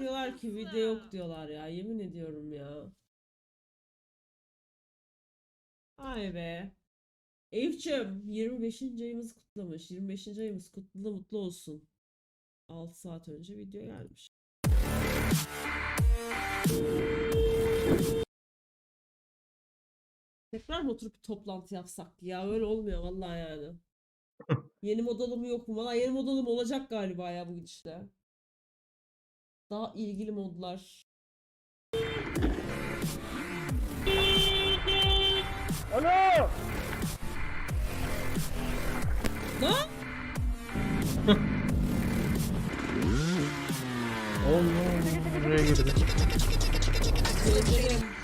diyorlar ki video yok diyorlar ya. Yemin ediyorum ya. Ay be. Eyüp'cüm 25. ayımızı kutlamış. 25. ayımız kutlu mutlu olsun. 6 saat önce video gelmiş. Tekrar mı oturup bir toplantı yapsak ya? Öyle olmuyor vallahi yani. Yeni modalı mı yok mu? Valla yeni modalı mı olacak galiba ya bu gidişle. Daha ilgili modlar. Alo! Lan! Allah buraya girdi. Gözlerim.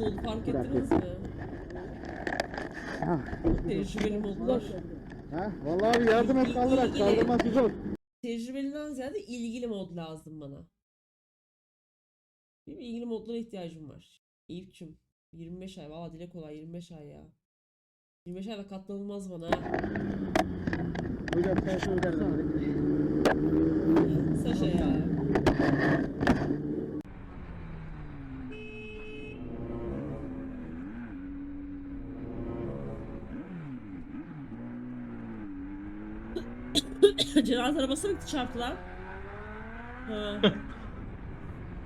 Motion oldu fark ettiniz mi? Tecrübeli modlar. Ha? Vallahi abi yardım et kaldırak kaldırması zor. Tecrübeliden ziyade ilgili mod lazım bana. Benim ilgili modlara ihtiyacım var. Eyüp'cüm 25 ay. Valla dile kolay 25 ay ya. 25 ayda katlanılmaz bana. Hocam sen söyler Saşa ya. Cenaze arabası mı çarptı lan? Ha.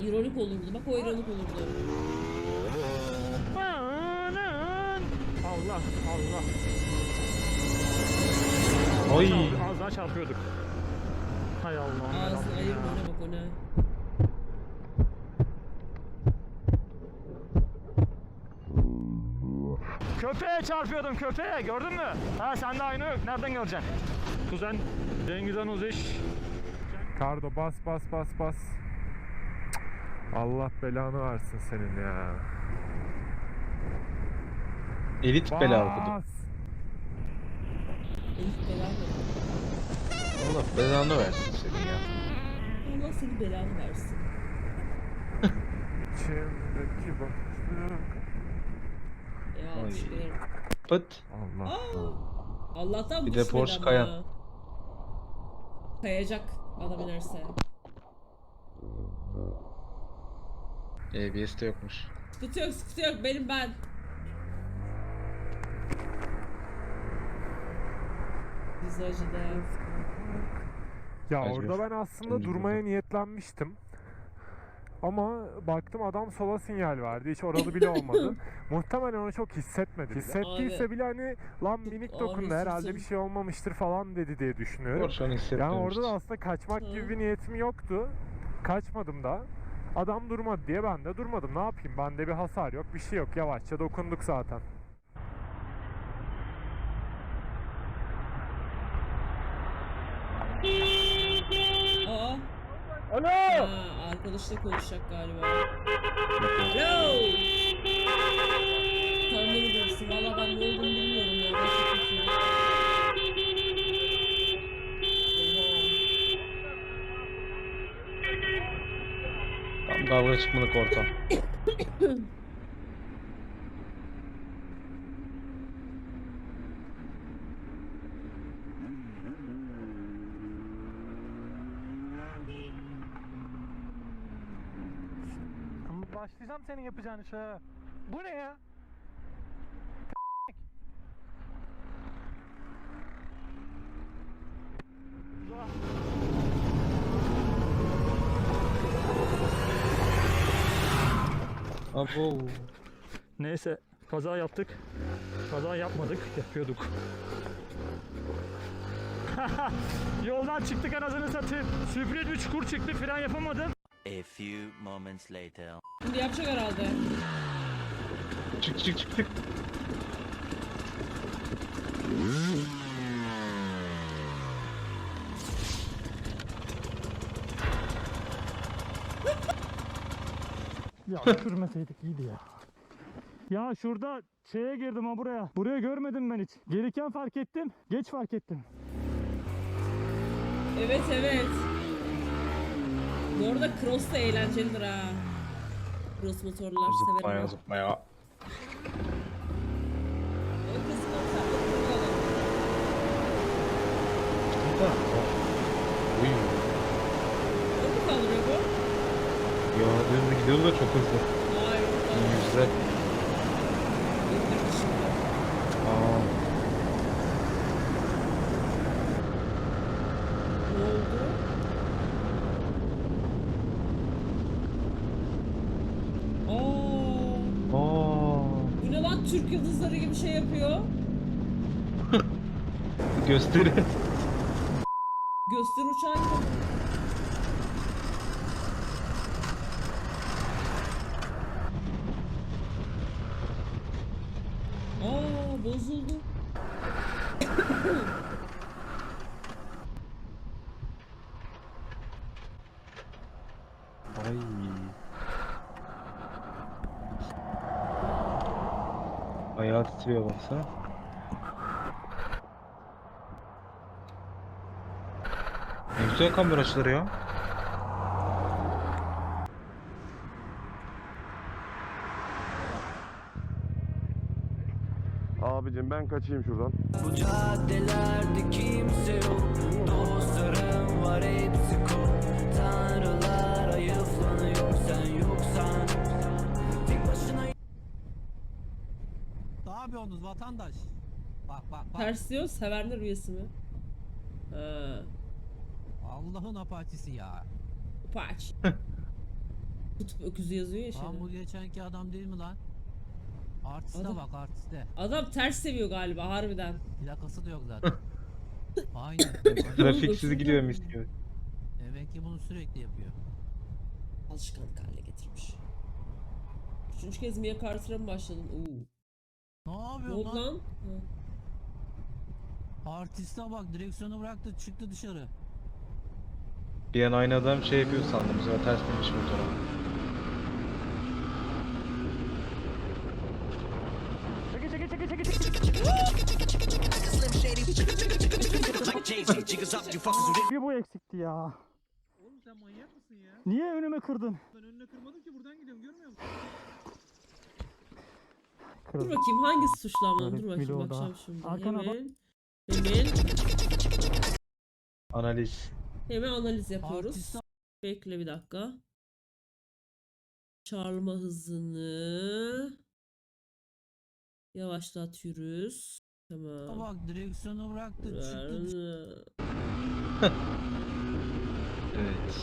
İronik olurdu. Bak o ironik olurdu. Allah Allah. Oy. Az daha çarpıyorduk. Hay Allah'ım. Ağzını ya. ona bak ona. Köpeğe çarpıyordum köpeğe gördün mü? Ha sen de aynı nereden göreceksin? Kuzen Cengizhan Uziş. Kardo bas bas bas bas. Allah belanı versin senin ya. Elit bela okudum. Bas. Elif belanı versin. Allah belanı versin seni ya. Allah seni belanı versin. İçimdeki boşluk. Ya Ay. ederim. Pıt. Allah. Aa! Allah'tan Bir de Porsche ama. Kayacak adam inerse. ABS'de yokmuş. Sıkıntı yok sıkıntı yok benim ben. Vizacıda. Ya Mecbur. orada ben aslında Mecbur. durmaya niyetlenmiştim. Ama baktım adam sola sinyal verdi. Hiç oralı bile olmadı. Muhtemelen onu çok hissetmedi. bile. Hissettiyse Abi. bile hani lan minik Ağır dokundu herhalde bir şey olmamıştır falan dedi diye düşünüyorum. Yani orada da aslında kaçmak gibi bir niyetim yoktu. Kaçmadım da. Adam durmadı diye ben de durmadım. Ne yapayım? Bende bir hasar yok, bir şey yok. Yavaşça dokunduk zaten. Alo! Ha, arkadaşla konuşacak galiba. Alo. Sen beni bilirsin. Valla ben ne olduğunu bilmiyorum ya. Çok kötüyüm. Tam kavga çıkmalık ortam. Başlayacağım senin yapacağın işe. Bu ne ya? Abo. Neyse kaza yaptık. Kaza yapmadık. Yapıyorduk. Yoldan çıktık anasını satayım. Sürpriz bir çukur çıktı fren yapamadım. A few moments later. Şimdi yapacak herhalde. Çık çık çık çık. Ya sürmeseydik iyiydi ya. Ya şurada şeye girdim ha buraya. Buraya görmedim ben hiç. Gelirken fark ettim. Geç fark ettim. Evet evet. Bu arada cross da eğlencelidir ha. Cross motorlar severim. Zıplaya ben. zıplaya. O kız konserleri kullanalım. Uy. O mu kaldırıyor bu? Ya düz gidiyordu da çok hızlı. Bu kaldırıyor. Yüzde. İndirdi şimdi. Aa. Ne oldu? Aa, Aa. bu ne lan Türk yıldızları gibi şey yapıyor. Gösteri. Göster uçağı gibi. Aa bozuldu. Ay. Ayağı titriyor baksana. Ne güzel kamera açıları ya. Abicim ben kaçayım şuradan. Bu caddelerde kimse yok Dostlarım var hepsi kol Tanrılar yapıyorsunuz vatandaş? Bak bak bak. Ters diyor sevenler üyesi mi? Ha. Allah'ın apaçisi ya. Paç. Kutup öküzü yazıyor ya Lan bu şeyde. geçenki adam değil mi lan? Artiste Adam- bak artiste. Adam ters seviyor galiba harbiden. Plakası da yok zaten. Aynen. Trafiksiz gidiyor mis gibi. Demek ki bunu sürekli yapıyor. Alışkanlık haline getirmiş. Üçüncü kez Mia Carter'a mı başladın? Oo. Ne yapıyorsun lan? lan? Artiste bak direksiyonu bıraktı çıktı dışarı. Bir an aynı adam şey yapıyor sandım. Sefer ters binmiş motora. Bir bu eksikti ya. Oğlum sen manyak mısın ya? Niye önüme kırdın? Ben önüne kırmadım ki buradan gidiyorum görmüyor musun? Dur bakayım hangisi suçlanmalı? Evet, Dur bakayım bakacağım şimdi. Arkana bak. hemen, hemen, Analiz. hemen analiz yapıyoruz. Artiste Bekle bir dakika. Çağrılma hızını yavaşlatıyoruz. Tamam. bak direksiyonu bıraktı çıktı dışarı. Evet.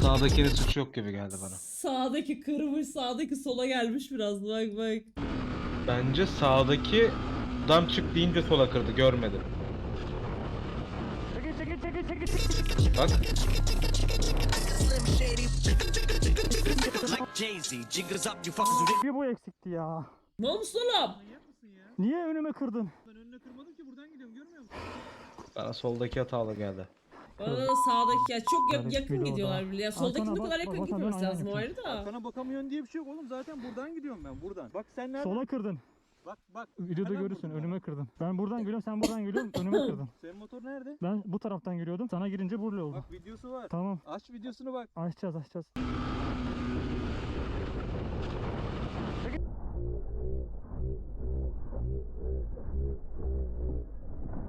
Sağdakinin suçu yok gibi geldi bana. Sağdaki kırmış, sağdaki sola gelmiş biraz. Bak bak. Bence sağdaki dam çık deyince sola kırdı. Görmedim. Çekil çekil çekil çekil çekil. Bak. Bir bu eksikti ya. Mal mısın oğlum? Niye önüme kırdın? Ben önüne kırmadım ki buradan gidiyorum görmüyor musun? Bana soldaki hatalı geldi. Bana da sağdaki ya çok yak- yakın gidiyorlar birbirine. Ya soldaki bu kadar yakın gitmemesi hemen lazım o ayrı da. Sana bakamıyorsun diye bir şey yok oğlum zaten buradan gidiyorum ben buradan. Bak sen nereden? Sola kırdın. Bak bak. Videoda Nereden görürsün vurdun önüme kırdın. Ben buradan geliyorum sen buradan geliyorsun önüme kırdın. Senin motor nerede? Ben bu taraftan geliyordum sana girince burla oldu. Bak videosu var. Tamam Aç videosunu bak. açacağız açacağız.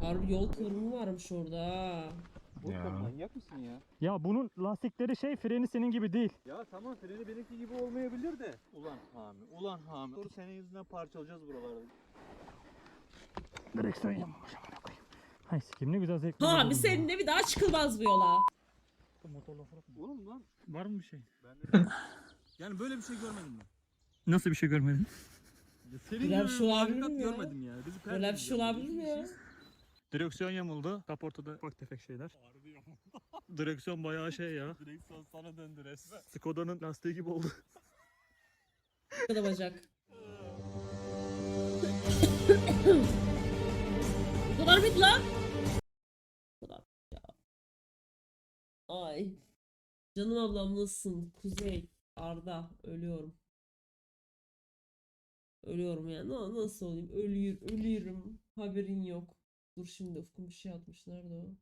Harbi yol kıvrımı varmış orada ha. Oğlum Ya. sen manyak mısın ya? Ya bunun lastikleri şey freni senin gibi değil. Ya tamam freni benimki gibi olmayabilir de. Ulan Hami, ulan Hami. Dur senin yüzünden parçalayacağız buralarda. Direksiyon yanmamış amına koyayım. Hay sikim ne güzel zevkli. Ha bir seninle bir daha çıkılmaz bu yola. Oğlum lan. Var mı bir şey? Ben de... yani böyle bir şey görmedim ben. Nasıl bir şey görmedin? Ya Senin Böyle bir gibi şey bir olabilir hakikat mi ya? görmedim ya. Bizi Böyle bir şey olabilir mi ya? Direksiyon yamuldu. Kaportada ufak tefek şeyler. Direksiyon bayağı şey ya. Direksiyon sana döndü resmen. Skoda'nın lastiği gibi oldu. Bu da bacak. Bu kadar mıydı lan? Bu kadar ya. Ay. Canım ablam nasılsın? Kuzey. Arda. Ölüyorum. Ölüyorum yani. Na- Nasıl olayım? Ölüyor, ölüyorum. Haberin yok. Dur şimdi Ufkun bir şey atmış. Nerede o?